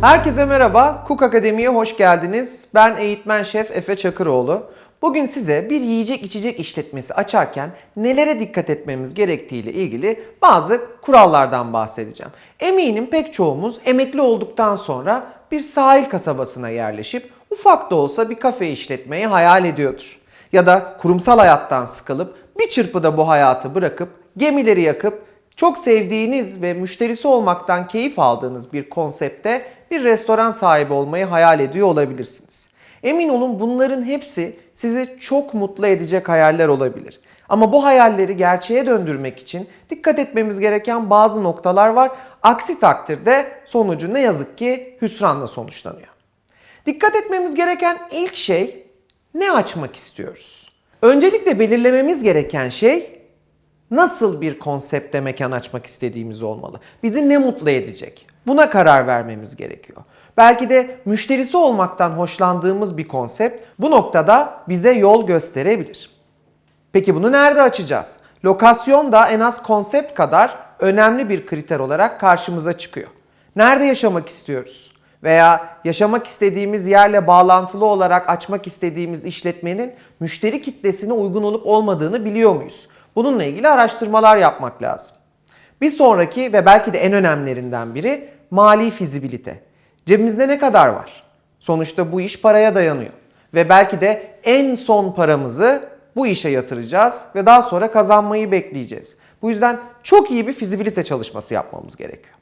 Herkese merhaba, Cook Akademi'ye hoş geldiniz. Ben eğitmen şef Efe Çakıroğlu. Bugün size bir yiyecek içecek işletmesi açarken nelere dikkat etmemiz gerektiğiyle ilgili bazı kurallardan bahsedeceğim. Eminim pek çoğumuz emekli olduktan sonra bir sahil kasabasına yerleşip ufak da olsa bir kafe işletmeyi hayal ediyordur. Ya da kurumsal hayattan sıkılıp bir çırpıda bu hayatı bırakıp gemileri yakıp çok sevdiğiniz ve müşterisi olmaktan keyif aldığınız bir konsepte bir restoran sahibi olmayı hayal ediyor olabilirsiniz. Emin olun bunların hepsi sizi çok mutlu edecek hayaller olabilir. Ama bu hayalleri gerçeğe döndürmek için dikkat etmemiz gereken bazı noktalar var. Aksi takdirde sonucu ne yazık ki hüsranla sonuçlanıyor. Dikkat etmemiz gereken ilk şey ne açmak istiyoruz? Öncelikle belirlememiz gereken şey nasıl bir konsepte mekan açmak istediğimiz olmalı. Bizi ne mutlu edecek? Buna karar vermemiz gerekiyor. Belki de müşterisi olmaktan hoşlandığımız bir konsept bu noktada bize yol gösterebilir. Peki bunu nerede açacağız? Lokasyon da en az konsept kadar önemli bir kriter olarak karşımıza çıkıyor. Nerede yaşamak istiyoruz? Veya yaşamak istediğimiz yerle bağlantılı olarak açmak istediğimiz işletmenin müşteri kitlesine uygun olup olmadığını biliyor muyuz? Bununla ilgili araştırmalar yapmak lazım. Bir sonraki ve belki de en önemlilerinden biri mali fizibilite. Cebimizde ne kadar var? Sonuçta bu iş paraya dayanıyor. Ve belki de en son paramızı bu işe yatıracağız ve daha sonra kazanmayı bekleyeceğiz. Bu yüzden çok iyi bir fizibilite çalışması yapmamız gerekiyor.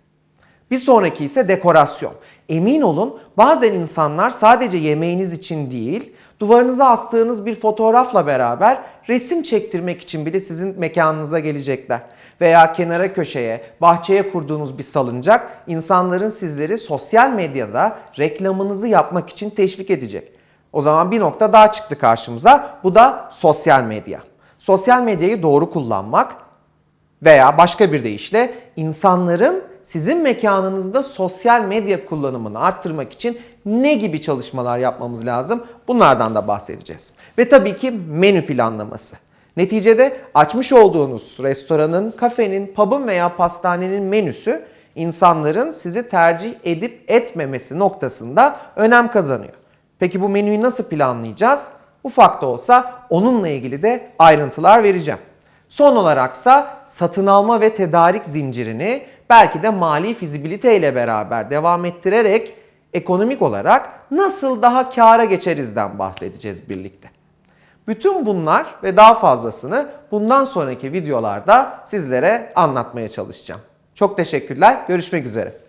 Bir sonraki ise dekorasyon. Emin olun bazen insanlar sadece yemeğiniz için değil, duvarınıza astığınız bir fotoğrafla beraber resim çektirmek için bile sizin mekanınıza gelecekler. Veya kenara köşeye, bahçeye kurduğunuz bir salıncak insanların sizleri sosyal medyada reklamınızı yapmak için teşvik edecek. O zaman bir nokta daha çıktı karşımıza. Bu da sosyal medya. Sosyal medyayı doğru kullanmak veya başka bir deyişle insanların sizin mekanınızda sosyal medya kullanımını arttırmak için ne gibi çalışmalar yapmamız lazım? Bunlardan da bahsedeceğiz. Ve tabii ki menü planlaması. Neticede açmış olduğunuz restoranın, kafenin, pub'ın veya pastanenin menüsü insanların sizi tercih edip etmemesi noktasında önem kazanıyor. Peki bu menüyü nasıl planlayacağız? Ufak da olsa onunla ilgili de ayrıntılar vereceğim. Son olaraksa satın alma ve tedarik zincirini belki de mali fizibilite ile beraber devam ettirerek ekonomik olarak nasıl daha kâra geçerizden bahsedeceğiz birlikte. Bütün bunlar ve daha fazlasını bundan sonraki videolarda sizlere anlatmaya çalışacağım. Çok teşekkürler. Görüşmek üzere.